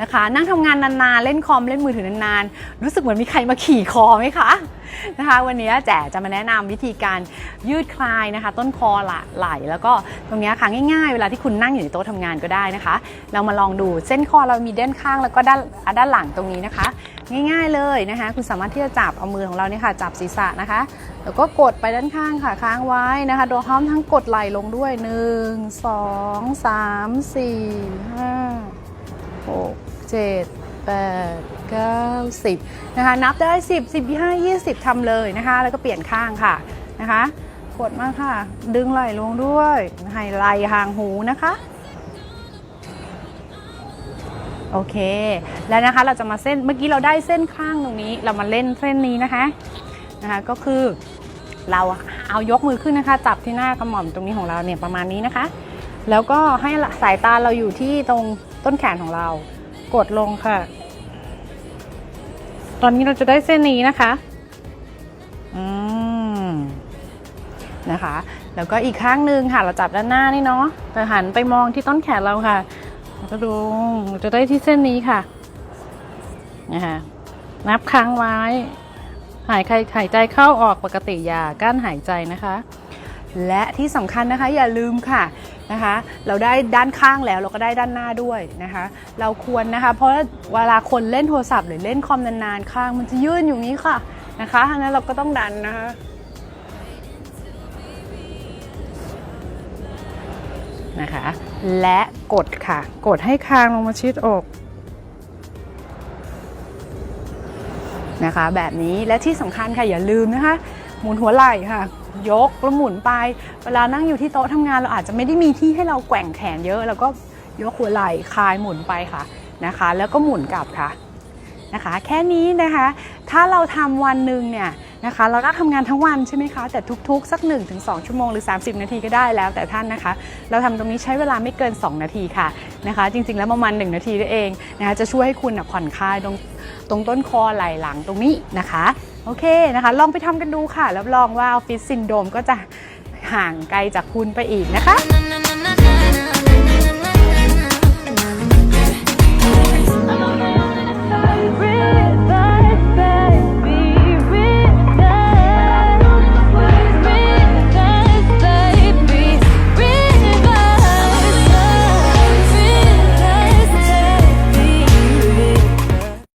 นะคะ นั่งทำงานนานๆ เล่นคอมเล่นมือถือนานๆ รู้สึกเหมือนมีใครมาขี่คอไหมคะนะคะ วันนี้แจ๋จะมาแนะนำวิธีการยืดคลายนะคะ ต้นคอหละไหลแล้วก็ตรงนี้ค่ะง่ายๆ เวลาที่คุณนั่งอยู่ในโต๊ะทำงานก็ได้นะคะ เรามาลองดูเส้นคอเรามีด้านข้างแล้วก็ด้านด้านหลังตรงนี้นะคะ ง่ายๆเลยนะคะ คุณสามารถที่จะจับเอามือของเราเนี่ยค่ะ จับศีรษะนะคะ แล้วก็กดไปด้านข้างค่ะค้างไว้นะคะโดยพร้อมทั้งกดไหล่ลงด้วย 1 2 3 4 5 6 7 8 9 10นะคะนับได้ 10 15 20ทำเลยนะคะ แล้วก็เปลี่ยนข้างค่ะนะคะกดมาค่ะ ดึงไหล่ลงด้วยให้ไหล่ห่างหูนะคะโอเค แล้วนะคะเราจะมาเส้นเมื่อกี้เราได้เส้นข้างตรงนี้ เรามาเล่นเส้นนี้นะคะนะคะก็คือเราเอายกมือขึ้นนะคะ จับที่หน้ากระหม่อมตรงนี้ของเราเนี่ยประมาณนี้นะคะ แล้วก็ให้สายตาเราอยู่ที่ตรงต้นแขนของเรา กดลงค่ะ ตอนนี้เราจะได้เส้นนี้นะคะ อืม นะคะ แล้วก็อีกข้างหนึ่งค่ะ เราจับด้านหน้านี่เนาะแต่หันไปมองที่ต้นแขนเราค่ะก็ดูจะได้ที่เส้นนี้ค่ะ นะคะนับค้างไว้ หายใจหายใจเข้าออกปกติอย่ากั้นหายใจนะคะ และที่สำคัญนะคะอย่าลืมค่ะนะคะ เราได้ด้านข้างแล้วเราก็ได้ด้านหน้าด้วยนะคะ เราควรนะคะ เพราะเวลาคนเล่นโทรศัพท์หรือเล่นคอมนานๆข้างมันจะยื่นอยู่นี้ค่ะนะคะฉะนั้นเราก็ต้องดันนะคะนะคะ และกดค่ะ กดให้คางลงมาชิดอกนะคะ แบบนี้และที่สำคัญค่ะอย่าลืมนะคะ หมุนหัวไหล่ค่ะ ยกแล้วหมุนไป เวลานั่งอยู่ที่โต๊ะทำงานเราอาจจะไม่ได้มีที่ให้เราแกว่งแขนเยอะ แล้วก็ยกหัวไหล่คลายหมุนไปค่ะนะคะ แล้วก็หมุนกลับค่ะนะคะ แค่นี้นะคะ ถ้าเราทำวันหนึ่งเนี่ย นะคะ เราก็ทำงานทั้งวันใช่ไหมคะ แต่ทุกๆ สัก 1-2 ชั่วโมงหรือ 30 นาทีก็ได้แล้วแต่ท่านนะคะ เราทำตรงนี้ใช้เวลาไม่เกิน 2 นาทีค่ะนะคะ จริงๆ แล้วประมาณ 1 นาทีนั่นเองนะคะจะช่วยให้คุณน่ะผ่อนคลายตรงตรงต้นคอไหล่หลังตรงนี้นะคะโอเคนะคะ ลองไปทำกันดูค่ะรับรองว่าออฟฟิศซินโดรมก็จะห่างไกลจากคุณไปอีกนะคะ